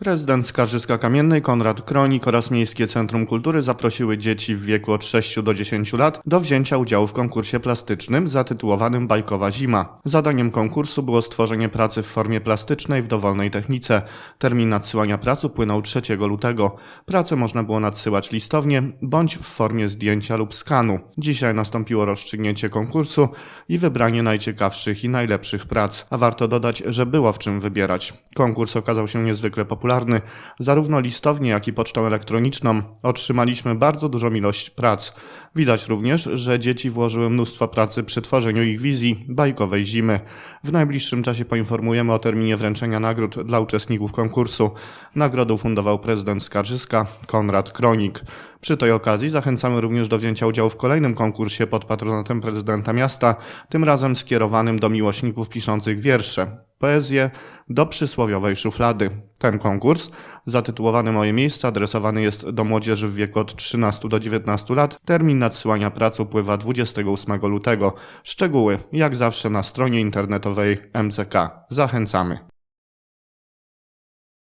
Prezydent Skarżyska-Kamiennej Konrad Kronik oraz Miejskie Centrum Kultury zaprosiły dzieci w wieku od 6 do 10 lat do wzięcia udziału w konkursie plastycznym zatytułowanym Bajkowa Zima. Zadaniem konkursu było stworzenie pracy w formie plastycznej w dowolnej technice. Termin nadsyłania prac upłynął 3 lutego. Pracę można było nadsyłać listownie bądź w formie zdjęcia lub skanu. Dzisiaj nastąpiło rozstrzygnięcie konkursu i wybranie najciekawszych i najlepszych prac. A warto dodać, że było w czym wybierać. Konkurs okazał się niezwykle popularny. Zarówno listownie, jak i pocztą elektroniczną otrzymaliśmy bardzo dużą ilość prac. Widać również, że dzieci włożyły mnóstwo pracy przy tworzeniu ich wizji bajkowej zimy. W najbliższym czasie poinformujemy o terminie wręczenia nagród dla uczestników konkursu. Nagrodę ufundował prezydent Skarżyska Konrad Kronik. Przy tej okazji zachęcamy również do wzięcia udziału w kolejnym konkursie pod patronatem prezydenta miasta, tym razem skierowanym do miłośników piszących wiersze poezję do przysłowiowej szuflady. Ten konkurs, zatytułowany Moje miejsce, adresowany jest do młodzieży w wieku od 13 do 19 lat. Termin nadsyłania prac upływa 28 lutego. Szczegóły, jak zawsze, na stronie internetowej MCK. Zachęcamy.